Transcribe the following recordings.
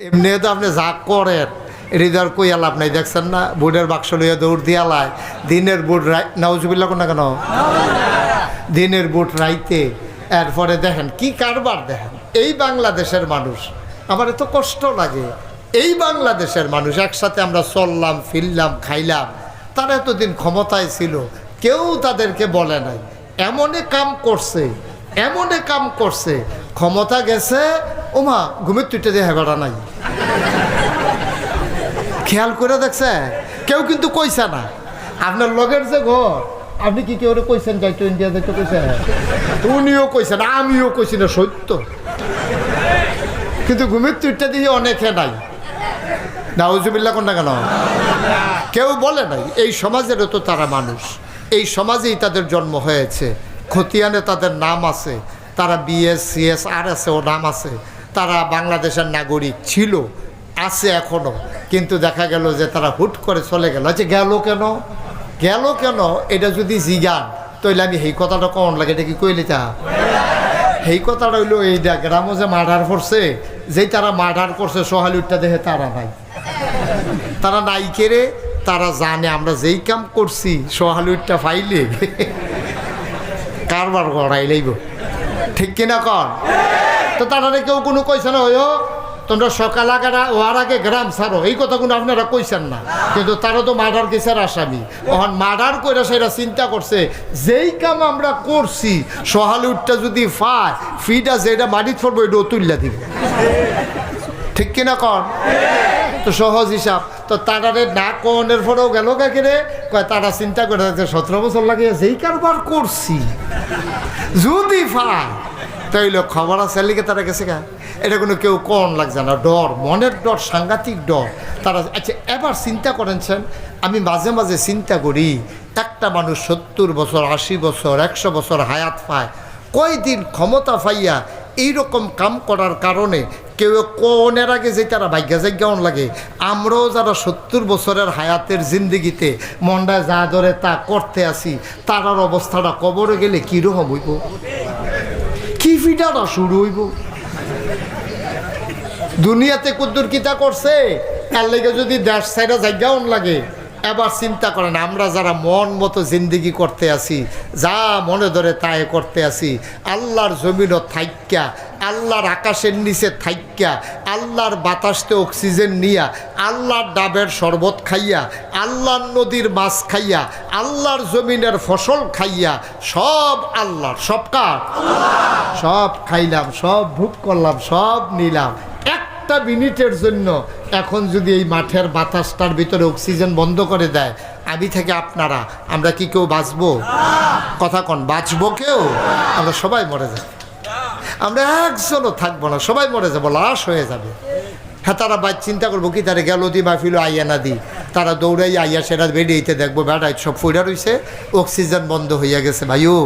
এমনি তো আপনি যা করেন হৃদয় কই আলাপ নাই। দেখছেন না? বুটের বাক্স লইয়া দৌড় দিয়ে আলায় দিনের বুট নাউজুবিল্লা কোন না কেন? দিনের বুট রাইতে। এরপরে দেখেন, কি কারবার দেখেন? এই বাংলাদেশের মানুষ, আমার এত কষ্ট লাগে। এই বাংলাদেশের মানুষ, একসাথে আমরা চললাম, ফিরলাম, খাইলাম। তারা এতদিন ক্ষমতায় ছিল, কেউ তাদেরকে বলে নাই। এমনই কাম করছে। এমনই কাম করছে, ক্ষমতা গেছে, ওমা, ঘুমের তুইটা দিয়ে হেবাড়া নাই। খেয়াল করে দেখছে, কেউ কিন্তু কইছে না। আপনার লগের যে ঘর, আপনি কি কেউ কইছেন যাইতো ইন্ডিয়া যাইতো কইছেন উনিও কইছেন আমিও কইছি না, সত্য। কিন্তু ঘুমের তুইটা দিয়ে অনেকে নাই। নাউজুবিল্লা কোনটা কেন? কেউ বলে নাই, এই সমাজেরও তো তারা মানুষ। এই সমাজেই তাদের জন্ম হয়েছে। খতিয়ানে তাদের নাম আছে। তারা বিএস সিএস আর আছে ও নাম আছে। তারা বাংলাদেশের নাগরিক ছিল, আছে এখনও কিন্তু দেখা গেল যে তারা হুট করে চলে গেল। আচ্ছা গেল কেন? গেল কেন? এটা যদি জিগান, তাইলে আমি সেই কথাটা কন লাগে। এটা কি কইলে তা এই কথাটা হইল এইটা গ্রামে যে মার্ডার করছে, যেই তারা মার্ডার করছে সোহালিউডটা দেখে তারা নাই। তারা নাই কেড়ে তারা জানে, আমরা যেই কাম করছি সোহালিউডটা ফাইলে। কারবার গড়াই লইব। ঠিক কিনা কর তো তারা কেউ কোনো কইছে না হইও তোমরা সকাল আগারা ওয়ার আগে গ্রাম ছাড়ো। এই কথাগুলো আপনারা কইছেন না। কিন্তু তারা তো মার্ডার কেসের আসামি। ওখান মার্ডার করে সেটা চিন্তা করছে, যেই কাম আমরা করছি, সহালুটটা যদি ফায় ফিটা যেটা মাটিত পড়ব এটা তুললা দিব। ঠিক কিনা কর তো সহজ হিসাব। তো তারারে না কনের পরেও গেল কাকে রে কয়, তারা চিন্তা করে রাখছে সতেরো বছর লাগে যেই কারবার করছি, যদি ফায় তাইলে খবর আছে লিখে তারা গেছে গা। এটা কোনো কেউ কন লাগছে না, ডর, মনের ডর, সাংঘাতিক ডর। তারা আচ্ছা এবার চিন্তা করেছেন আমি মাঝে মাঝে চিন্তা করি, একটা মানুষ সত্তর বছর, আশি বছর, একশো বছর হায়াত পায়, কয়দিন ক্ষমতা পাইয়া এইরকম কাম করার কারণে কেউ কোনের আগে যে তারা ভাগ্যা লাগে, আমরাও যারা সত্তর বছরের হায়াতের জিন্দিগিতে মন্ডায় যা ধরে তা করতে আসি, তারার অবস্থাটা কবরে গেলে কীরকম হইব? কি ফিটাটা শুরু হইব? দুনিয়াতে কুদ্দুর কিতা করছে? তার লেগে যদি দেশ সাইডা জায়গাও লাগে এবার চিন্তা করেন, আমরা যারা মন মতো জিন্দিগি করতে আসি যা মনে ধরে তাই করতে আসি আল্লাহর জমিনও থাইক্যা, আল্লাহর আকাশের নিচে থাইক্যা, আল্লাহর বাতাসতে অক্সিজেন নিয়া, আল্লাহর ডাবের শরবত খাইয়া, আল্লাহর নদীর মাছ খাইয়া, আল্লাহর জমিনের ফসল খাইয়া, সব আল্লাহর, সব কার? সব খাইলাম, সব ভোগ করলাম, সব নিলাম। একটা মিনিটের জন্য এখন যদি এই মাঠের বাতাসটার ভিতরে অক্সিজেন বন্ধ করে দেয় আমি থেকে আপনারা, আমরা কি কেউ বাঁচবো? কথা কন, বাঁচবো কেউ? আমরা সবাই মরে যাব। আমরা একজনও থাকব না, সবাই মরে যাব, লাশ হয়ে যাবে। হ্যাঁ তারা বাদ চিন্তা করব কি, তারা গেল দি, মাহফিল আইয়া না দি। তারা দৌড়াই আইয়া সেটা বেরিয়েতে দেখব বেড়াই সব ফুইরা রইছে, অক্সিজেন বন্ধ হইয়া গেছে, ভাইও।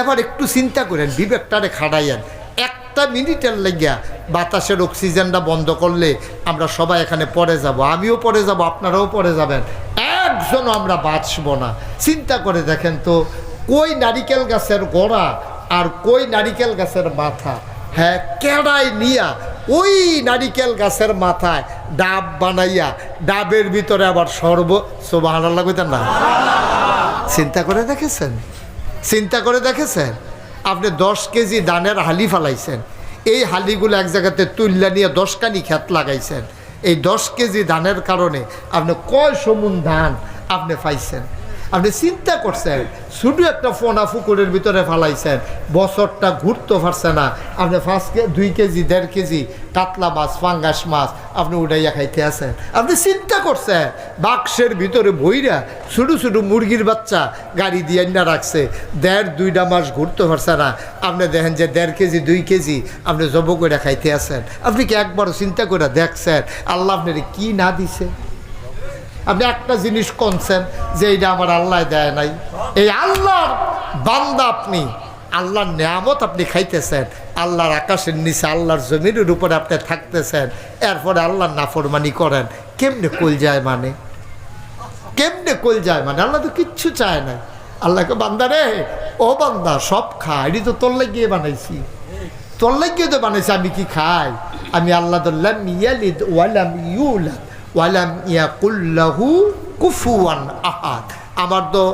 এবার একটু চিন্তা করেন, বিবেকটারে খাড়াইয়েন। একটা মিনিটের লাগিয়া বাতাসের অক্সিজেনটা বন্ধ করলে আমরা সবাই এখানে পড়ে যাব। আমিও পড়ে যাব, আপনারাও পড়ে যাবেন। একজনও আমরা বাঁচব না। চিন্তা করে দেখেন তো, কই নারিকেল গাছের গোড়া আর কই নারিকেল গাছের মাথা? হ্যাঁ কেড়াই নিয়া ওই নারিকেল গাছের মাথায় ডাব বানাইয়া, ডাবের ভিতরে আবার সর্ব। সোবাহ লাগবে না? চিন্তা করে দেখেছেন? চিন্তা করে দেখেছেন? আপনি দশ কেজি দানের হালি ফালাইছেন। এই হালিগুলো এক জায়গাতে তুল্লা নিয়ে দশখানি খেত লাগাইছেন। এই দশ কেজি ধানের কারণে আপনি কয় সমুন ধান আপনি পাইছেন? আপনি চিন্তা করছেন, শুধু একটা ফোনা ফুকুরের ভিতরে ফালাইছেন, বছরটা ঘুরতে পারছে না। আপনি পাঁচ দুই কেজি, দেড় কেজি কাতলা মাছ, ফাঙ্গাস মাছ আপনি উঠাইয়া খাইতে আছেন। আপনি চিন্তা করছেন, বাক্সের ভিতরে বইরা ছোটো ছোটো মুরগির বাচ্চা গাড়ি দিয়ে না রাখছে, দেড় দুইটা মাস ঘুরতে পারছে না। আপনি দেখেন যে দেড় কেজি, দুই কেজি আপনি জব করে খাইতে আছেন। আপনি কি একবারও চিন্তা করে দেখছেন, আল্লাহ আপনার কি না দিছে? আপনি একটা জিনিস কনছেন যে এইটা আমার আল্লাহ দেয় নাই। এই আল্লাহর বান্দা আপনি, আল্লাহর নিয়ামত আপনি খাইতেছেন। আল্লাহর আকাশের নিচে, আল্লাহর জমিনের উপরে আপনি থাকতেছেন। এরপরে আল্লাহর নাফরমানি করেন। কেমনে কল যায় মানে? কেমনে কল যায় মানে? আল্লাহ তো কিচ্ছু চায় না। আল্লাহকে বান্দা রে, ও বান্দা, সব খা। এটি তো তোর লাগিয়ে বানাইছি। তোর লাগিয়ে তো বানাইছি, আমি কি খাই? আমি আল্লাহ লাম ইয়ালিদ ওয়ালাম ইউলাদ। ওয়ালাম ইয়াকুল্লাহু কুফুয়ান আহাদ। আমার তো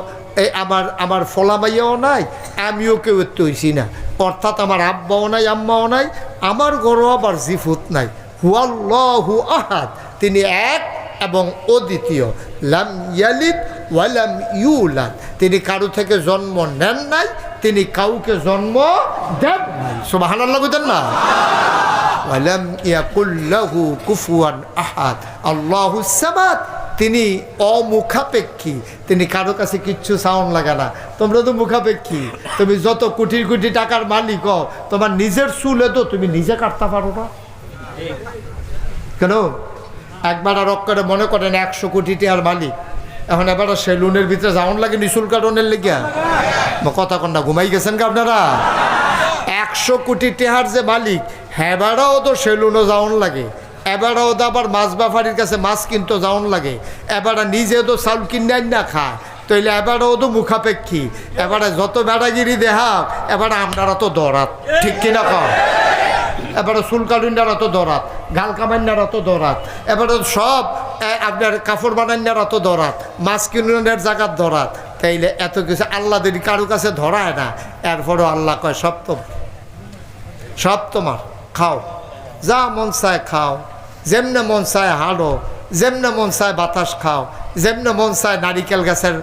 এই আমার আমার ফলামাইয়াও নাই, আমিও কেউ হইছি না। অর্থাৎ আমার আব্বাও নাই, আম্মাও নাই, আমার গরও আবার জিফুত নাই। হুয়াল্লাহু আহাদ। তিনি এক এবং অদ্বিতীয়। লাম ইয়ালিদ ওয়ালাম ইউলাদ। তিনি কারও থেকে জন্ম নেন নাই, তিনি কাউকে জন্ম দেন নাই। সুবাহান আল্লাহ না? ওয়ালাম ইয়াকুল্লাহু কুফুয়ান আহাদ। আল্লাহু সামাদ। তিনি অমুখাপেক্ষী। তিনি কারও কাছে কিচ্ছু সাউন্ড লাগে না। তোমরা তো মুখাপেক্ষী। তুমি যত কোটি কোটি টাকার মালিক হও, তোমার নিজের চুলে তো তুমি নিজে কাটতে পারো না। কেন? একবার আর করে মনে করেন একশো কোটি টাকার মালিক। এখন এবার সেলুনের ভিতরে যাওয়ান লাগে নিশুল কারণের লেগে কথা কন্যা ঘুমাই গেছেন কি আপনারা? একশো কোটি টেহার যে মালিক হেবারাও তো সেলুনও যাওন লাগে। এবারও তো আবার মাছ ব্যাপারীর কাছে মাছ কিনতে যাওন লাগে। এবারে নিজে তো চাউল কিনে না খায় তাইলে এবারও তো মুখাপেক্ষী। এবারে যত বেড়াগিরি দেহা এবারে আপনারা তো দরাত। ঠিক কিনা কর এবারে চুলকালুন্ডার অত দরাত। গাল কামান্যার অত দরাত। এবারে সব আপনার কাপড় বানান্যার অত দরাত। মাছ কিনুনের জায়গার দরাত। তাইলে এত কিছু আল্লাহ যদি কারও কাছে ধরায় না, এরপরও আল্লাহ কয়, সব তো সব তোমার, খাও। যা মন চায় খাও। যেমনে মন চায় হাঁড়ো, যেমনে মন চায় বাতাস খাও, যেমনে মন চায় নারিকেল গাছের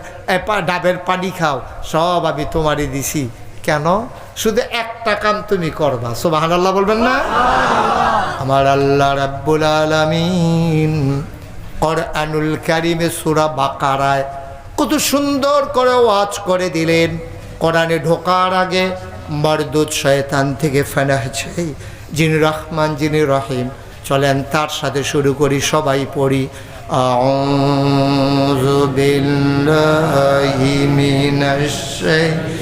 ডাবের পানি খাও, সব আমি তোমারই দিছি। কেন? শুধু একটা কাম তুমি করবা। সোবাহান আল্লাহ বলবেন না? আমার আল্লাহ রাব্বুল আলামিন কোরআনুল কারিমে সূরা বাকারায় কত সুন্দর করে ওয়াজ করে দিলেন। কোরআনে ঢোকার আগে মরদুদ শয়তান থেকে ফেনা চাই যিনি রহমান যিনি রহিম চলেন তার সাথে শুরু করি সবাই পড়ি আউযু বিল্লাহি মিনাশ শাইতানির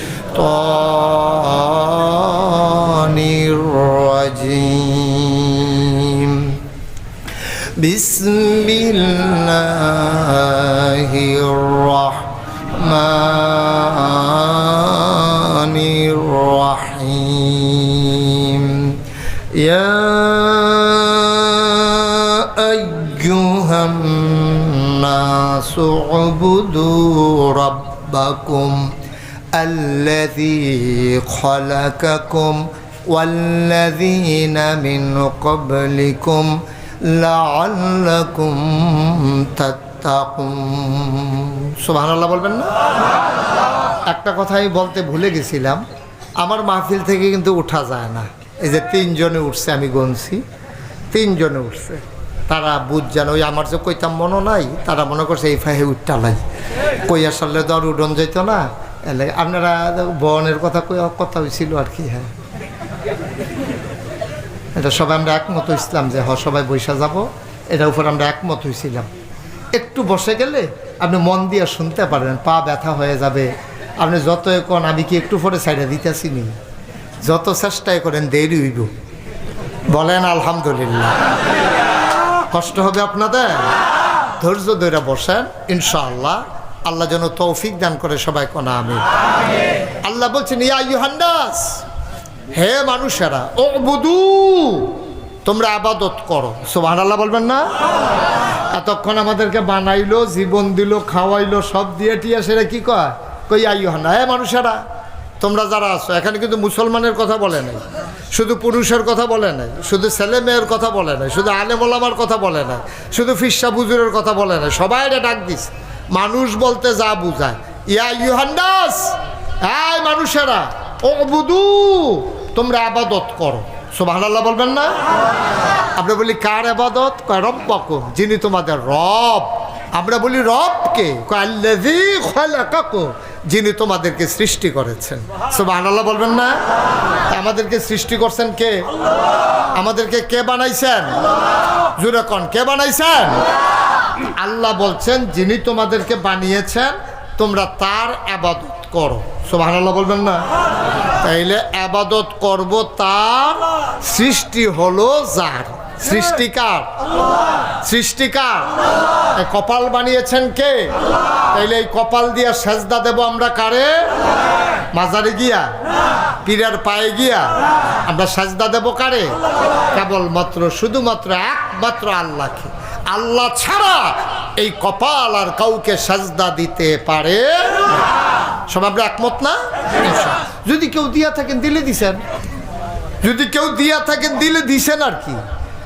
রাজিম بسم الله الرحمن الرحيم يا أيها الناس اعبدوا ربكم الذي خلقكم والذين من قبلكم لعلكم تتقون সুবহান আল্লাহ বলবেন না একটা কথা আমি বলতে ভুলে গেছিলাম আমার মাহফিল থেকে কিন্তু উঠা যায় না। এই যে তিনজনে উঠছে, আমি গনছি। তিনজনে উঠছে। তারা বুঝ যেন ওই আমার যে কইতাম মনে নাই, তারা মনে করছে, এই ফাহে উঠটা লাই। কই আসলে তো আর উডন যেত না। এলে আপনারা বনের কথা কই, কথা হয়েছিল আর কি হ্যাঁ। এটা সবাই আমরা একমত হইছিলাম যে, হ, সবাই বৈশা যাব। এটার উপর আমরা একমত হয়েছিলাম একটু বসে গেলে আপনি মন দিয়ে শুনতে পারেন, পা ব্যথা হয়ে যাবে। আপনি যত কোন, আমি কি একটু পরে সাইডে দিতেছি নি যত চেষ্টাই করেন, দেরি হইব। বলেন, আলহামদুলিল্লাহ। কষ্ট হবে আপনাদের? ধৈর্য ধরে বসেন, ইনশাআল্লাহ। আল্লাহ যেন তৌফিক দান করে সবাই কোনা আমি। আল্লাহ বলছেন, ইয়া ইউহান্নাস হে মানুষেরা ও বুধু তোমরা আবাদত করো। সোহান আল্লাহ বলবেন না? এতক্ষণ আমাদেরকে বানাইলো, জীবন দিল, খাওয়াইলো, সব দিয়ে টিয়া সেটা কি কয়? কই আইহান্না হ্যাঁ মানুষেরা, তোমরা যারা আছো, এখানে কিন্তু মুসলমানের কথা বলে নাই, শুধু পুরুষের কথা বলে নাই, শুধু ছেলে মেয়ের কথা বলে নাই, শুধু আলেমোলামার কথা বলে নাই, শুধু ফিসা বুজুরের কথা বলে নাই, সবাই এটা ডাক দিস মানুষ বলতে যা বুঝায়। ইয়া ইউহান্নাস এই মানুষেরা ও বুধু তোমরা আবাদত করো। সোভান আল্লাহ বলবেন না? আমরা বলি, কার আবাদত? কয়, রব্বাকুম, যিনি তোমাদের রব। আমরা বলি, রবকে। কয় খালাকাকুম। যিনি তোমাদেরকে সৃষ্টি করেছেন। সোভান আল্লাহ বলবেন না? আমাদেরকে সৃষ্টি করছেন কে? আমাদেরকে কে বানাইছেন? জুরে কন, কে বানাইছেন? আল্লাহ বলছেন, যিনি তোমাদেরকে বানিয়েছেন, তোমরা তার আবাদত করো। সোভান আল্লাহ বলবেন না? তাইলে আবাদত করব তার, সৃষ্টি হলো যার। সৃষ্টিকার। সৃষ্টিকার। কপাল বানিয়েছেন কে? তাইলে এই কপাল দিয়ে সেজদা দেব আমরা কারে? মাজারে গিয়া? পীরের পায়ে গিয়া? আমরা সাজদা দেব কারে? কেবলমাত্র, শুধুমাত্র একমাত্র আল্লাহকে। আল্লাহ ছাড়া এই কপাল আর কাউকে সাজদা দিতে পারে সব আমরা একমত না? যদি কেউ দিয়া থাকেন, দিলে দিছেন। যদি কেউ দিয়া থাকেন, দিলে দিছেন আর কি?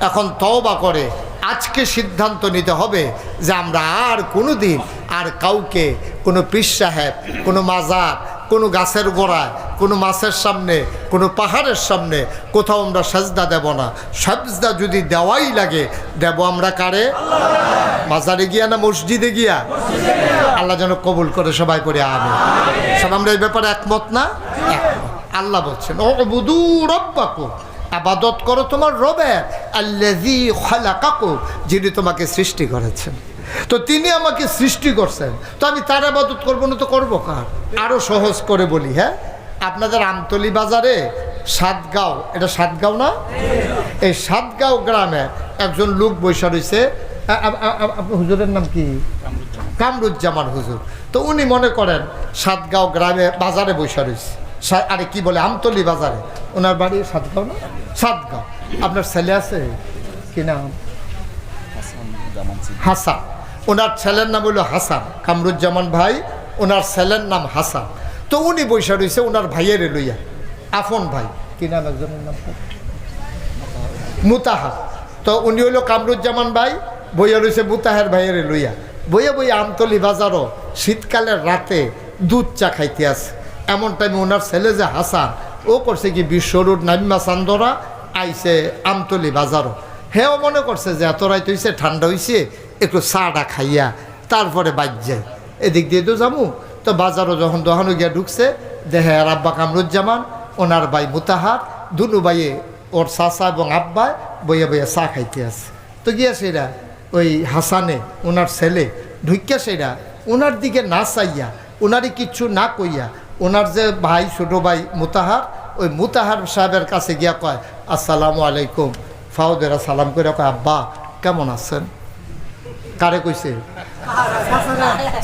এখন তওবা করে। আজকে সিদ্ধান্ত নিতে হবে যে আমরা আর কোনো দিন আর কাউকে কোনো পীর সাহেব, কোনো মাজার, কোনো গাছের গোড়ায়, কোনো মাছের সামনে, কোনো পাহাড়ের সামনে কোথাও আমরা সাজদা দেব না। সাজদা যদি দেওয়াই লাগে, দেব আমরা কারে? মাজারে গিয়া না মসজিদে গিয়া? আল্লাহ যেন কবুল করে সবাই করে আমি সব আমরা এই ব্যাপারে একমত না? আল্লাহ বলছেন ও বুধু রব্বাকু আবাদত করো তোমার রবের। যিনি তোমাকে সৃষ্টি করেছেন। তো তিনি আমাকে সৃষ্টি করছেন। তো আমি তার আবাদত করব না তো করব কার? আরও সহজ করে বলি হ্যাঁ? আপনাদের আমতলি বাজারে সাতগাঁও, এটা সাতগাঁও না? এই সাতগাঁও গ্রামে একজন লোক বৈশা রয়েছে। হুজুরের নাম কি? কামরুজ্জামান হুজুর। তো উনি মনে করেন, সাতগাঁও গ্রামে বাজারে বৈশা রয়েছে। আরে কি বলে, আমতলি বাজারে। ওনার বাড়ি সাতগাঁও না? সাতগাঁও। আপনার ছেলে আছে? কি নাম? হাসান। ওনার ছেলের নাম হলো হাসান কামরুজ্জামান ভাই। ওনার ছেলের নাম হাসান। তো উনি বৈশা রয়েছে ওনার ভাইয়ের লইয়া। আফন ভাই। কি নাম একজনের নাম? মুতাহা তো উনি হইল কামরুজ্জামান ভাই। বইয়া রয়েছে মুতাহের ভাইয়ের লইয়া। বইয়া বইয়া আমতলি বাজারও শীতকালের রাতে দুধ চা খাইতে আছে এমন টাইমে ওনার ছেলে যে হাসান, ও করছে কি বিশ্ব রোড নামিমা চান্দরা, আইছে আমতলি বাজারও। হেও মনে করছে যে এত রাইত হইছে, ঠান্ডা হইছে, একটু চাটা খাইয়া তারপরে বাজ যায়। এদিক দিয়ে তো যামু। তো বাজারও যখন দোকানো গিয়া ঢুকছে, দেহে আর আব্বা কামরুজ্জামান, ওনার ভাই মুতাহার, দুনু ভাইয়ে ওর চাচা এবং আব্বায় বইয়া বইয়া চা খাইতে আছে। তো গিয়া সেরা ওই হাসানে, ওনার ছেলে ঢুকিয়া সেরা, ওনার দিকে না চাইয়া, ওনারই কিচ্ছু না কইয়া ওনার যে ভাই, ছোট ভাই মুতাহার, ওই মুতাহার সাহেবের কাছে গিয়া কয়, আসসালামু আলাইকুম। ফাউদেরা সালাম করে কয়, আব্বা, কেমন আছেন? কারে কইছে?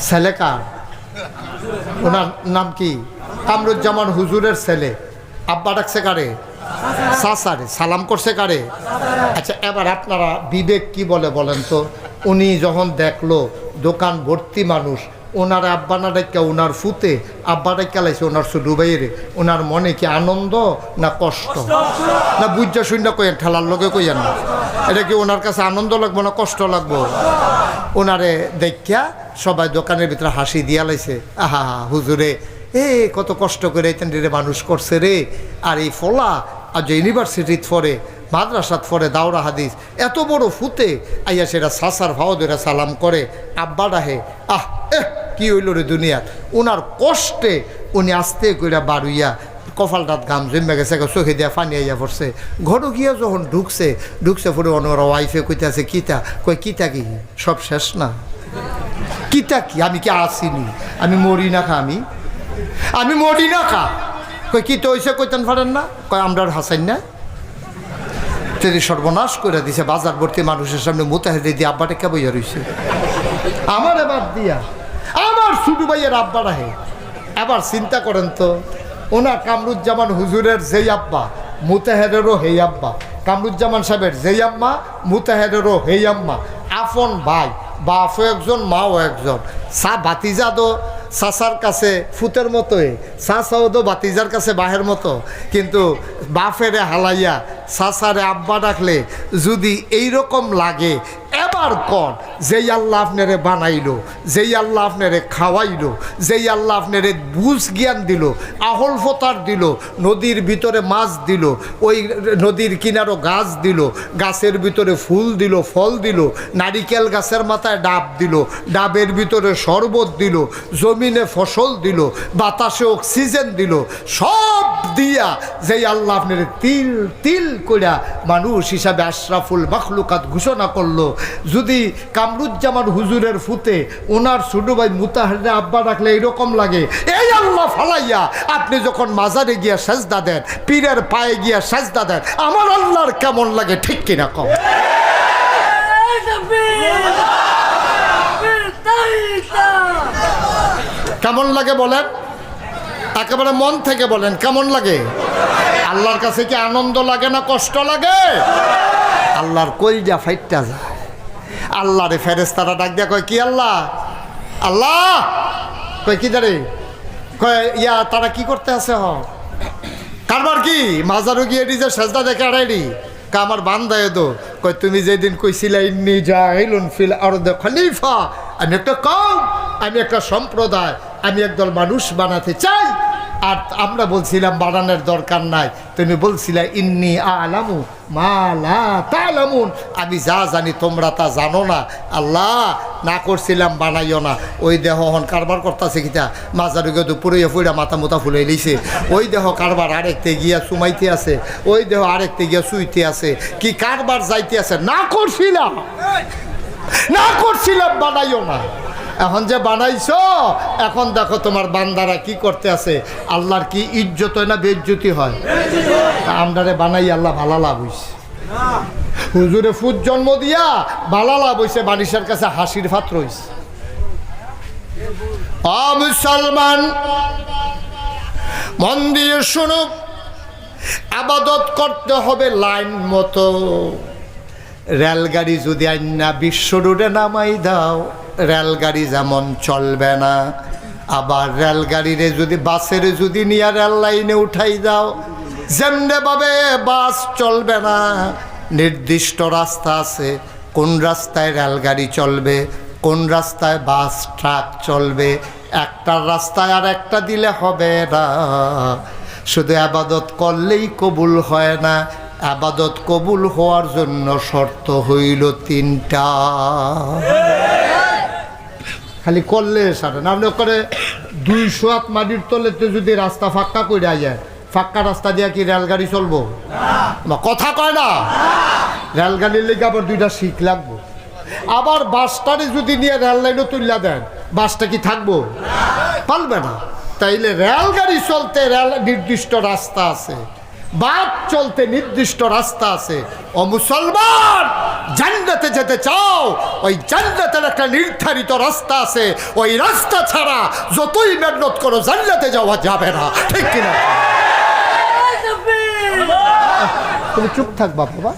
ছেলে কার? ওনার নাম কি? কামরুজ্জামান হুজুরের ছেলে। আব্বা ডাকছে কারে? সাসারে সালাম করছে কারে? আচ্ছা এবার আপনারা বিবেক কি বলে বলেন তো? উনি যখন দেখল দোকান ভর্তি মানুষ ওনার আব্বা না ডাক্কা ওনার ফুতে, আব্বা ডাক্কা লাইছে ওনার শুধু বাইরে। ওনার মনে কি আনন্দ না কষ্ট? না বুঝা শূন্য কইেন ঠেলার লগে কইয়েন? এটা কি ওনার কাছে আনন্দ লাগবো না কষ্ট লাগবো? ওনারে দেখিয়া সবাই দোকানের ভিতরে হাসি দিয়া লাইছে, আহা, হুজুরে, এ কত কষ্ট করে রে মানুষ করছে রে। আর এই ফলা যে ইউনিভার্সিটিত পড়ে, মাদ্রাসাত পড়ে, দাওরা হাদিস, এত বড় ফুতে, আইয়া সেটা সাসার ভাওদেরা সালাম করে, আব্বা ডাহে, আহ, এহ কি হইল রে দুনিয়াত? ওনার কষ্টে উনি আস্তে কইরা বাড়ুইয়া কপালটাত গাম জমে গেছে চোখে দিয়া পানি আইয়া পড়ছে। ঘরে গিয়া যখন ঢুকছে ঢুকছে পরে অনর ওয়াইফে কইতে আছে কিতা? কই কিতা কি? সব শেষ না? কিতা কি? আমি কি আসিনি? আমি মরি না খা আমি? আমি মরি না খা? কই কি তো হইছে কইতেন পারেন না? কয় আমরা হাসাইন না? তিনি সর্বনাশ করে দিছে, বাজার ভর্তি মানুষের সামনে মোতাহেদি দিয়ে আব্বাটা কে বইয়া রইছে। আমার এবার দিয়া। ছোটু ভাইয়ের আব্বা রাহে। এবার চিন্তা করেন তো, ওনার কামরুজ্জামান হুজুরের যেই আব্বা মুতাহেদেরও হেই আব্বা। কামরুজ্জামান সাহেবের যেই আম্মা মুতাহেদেরও হেই আম্মা। আফন ভাই, বাপও একজন, মাও একজন। সা বাতিজাদও সাসার কাছে ফুতের মতোই সাসাও তো বাতিজার কাছে বাহের মতো। কিন্তু বাফেরে হালাইয়া সাসারে আব্বা ডাকলে যদি এই রকম লাগে এবার কন যেই আল্লাহ আপনারে বানাইলো, যেই আল্লাহ আপনারে খাওয়াইলো, যেই আল্লাহ আপনারে বুঝ জ্ঞান দিল, আহল ফতার দিল, নদীর ভিতরে মাছ দিল, ওই নদীর কিনারও গাছ দিল, গাছের ভিতরে ফুল দিল, ফল দিল, নারিকেল গাছের মাথায় ডাব দিল, ডাবের ভিতরে শরবত দিল, জমিনে ফসল দিল, বাতাসে অক্সিজেন দিল, সব দিয়া যেই আল্লাহ আপনার তিল তিল কইরা মানুষ হিসাবে আশরাফুল মখলুকাত ঘোষণা করল যদি কামরুজ্জামান হুজুরের ফুতে ওনার ছোট ভাই মুতাহারে আব্বা রাখলে এরকম লাগে, এই আল্লাহ ফালাইয়া, আপনি যখন মাজারে গিয়া সাজদা দেন, পীরের পায়ে গিয়া সাজদা দেন, আমার আল্লাহর কেমন লাগে ঠিক কিনা কম? কেমন লাগে বলেন? একেবারে মন থেকে বলেন, কেমন লাগে? আল্লাহর কাছে কি আনন্দ লাগে না কষ্ট লাগে? আল্লাহর কলজা ফাইটটা যায়। আল্লাহরে ফেরেস্তারা ডাক দিয়া কয়, কি আল্লাহ? আল্লাহ? কয়, কি দাঁড়ে কয়, ইয়া, তারা কি করতে আছে হ? কারবার কি? মাজারু গিয়ে নিজের সেজদা দেখে আড়াইলি আমার বান্দায় দো। কয়, তুমি যেদিন কইছিলে, ইন্নি জাহিলুন ফিল আরদ খলিফা। আমি একটা কম আমি একটা সম্প্রদায়, আমি একদল মানুষ বানাতে চাই। আর আমরা বলছিলাম, বানানোর দরকার নাই। তুমি বলছিলে, ইন্নি আলামু মালা তালামুন। আমি যা জানি, তোমরা তা জানো না। আল্লাহ না করছিলাম, বানাইও না। ওই দেহ হন কারবার করতেছে কিতা? মাজার গিয়ে দুপুরে ফুইরা মাথা মুতা ফুলে লিছে ওই দেহ কারবার আরেকতে গিয়া সুমাইতে আছে। ওই দেহ আরেকতে গিয়া শুইতে আছে। কি কারবার যাইতে আছে? না করছিলাম। না করছিলাম, বানাইও না। এখন যে বানাইছো, এখন দেখো তোমার বান্দারা কি করতে আছে। আল্লাহর কি ইজ্জত হয় না বেজ্জতি হয়? আমরারে বানাই, আল্লাহ ভালো লাভ হইছে। হুজুরে ফুট জন্ম দিয়া ভালো লাভ হইছে বানিসের কাছে হাসির পাত্র হইছে আ মুসলমান, মন দিয়ে শুনুক আবাদত করতে হবে লাইন মতো। রেলগাড়ি যদি আইনা বিশ্ব রোডে নামাই দাও। রেলগাড়ি যেমন চলবে না, আবার রেলগাড়িরে যদি, বাসের যদি নিয়ে রেল লাইনে উঠাই যাও যেমনে ভাবে বাস চলবে না, নির্দিষ্ট রাস্তা আছে, কোন রাস্তায় রেলগাড়ি চলবে, কোন রাস্তায় বাস, ট্রাক চলবে একটা রাস্তায় আর একটা দিলে হবে না। শুধু আবাদত করলেই কবুল হয় না, আবাদত কবুল হওয়ার জন্য শর্ত হইল তিনটা। খালি করলে সারে না আপনি করে দুইশো হাত মাটির তলেতে যদি রাস্তা ফাঁকা করে যায় ফাঁকা রাস্তা দিয়ে কি রেলগাড়ি চলবো? না, কথা কয় না। রেলগাড়ির লেগে আবার দুইটা শিখ লাগবো। আবার বাসটারে যদি নিয়ে রেল লাইনও তুললা দেন বাসটা কি থাকব? পারবে না। তাইলে রেলগাড়ি চলতে রেল নির্দিষ্ট রাস্তা আছে। বাস চলতে নির্দিষ্ট রাস্তা আছে। ও মুসলমান, জান্নাতে যেতে চাও, ওই জান্নাতের একটা নির্ধারিত রাস্তা আছে। ওই রাস্তা ছাড়া যতই মেহনত করো, জান্নাতে যাওয়া যাবে না। ঠিক কিনা? তুমি চুপ থাকবা, বাবা।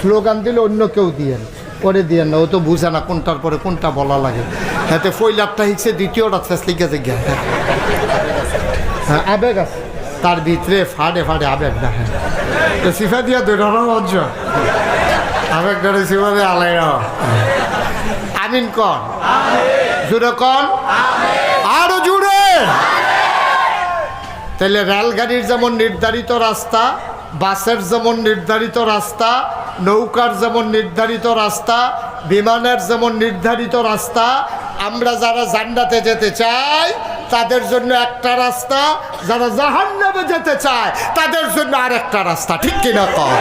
স্লোগান দিলে অন্য কেউ দিয়েন পরে দিয়েন না, ও তো বুঝে না কোনটার পরে কোনটা বলা লাগে। হাতে ফইলারটা হিসে দ্বিতীয়টা, শেষ লিখে যে হ্যাঁ আবেগ আছে। তার ভিতরে ফাড়ে ফাড়ে আবেগ হ্যাঁ তো সিফা দিয়া দুইটারও অজ্জ আবেগ ধরে সিফা দিয়ে আলাই আমিন কন। জুড়ে কন। আরও জুড়ে। তাহলে রেলগাড়ির যেমন নির্ধারিত রাস্তা, বাসের যেমন নির্ধারিত রাস্তা, নৌকার যেমন নির্ধারিত রাস্তা, বিমানের যেমন নির্ধারিত রাস্তা, আমরা যারা জান্ডাতে যেতে চাই তাদের জন্য একটা রাস্তা যারা জাহান্নামে যেতে চায়, তাদের জন্য আরেকটা রাস্তা, ঠিক কিনা কম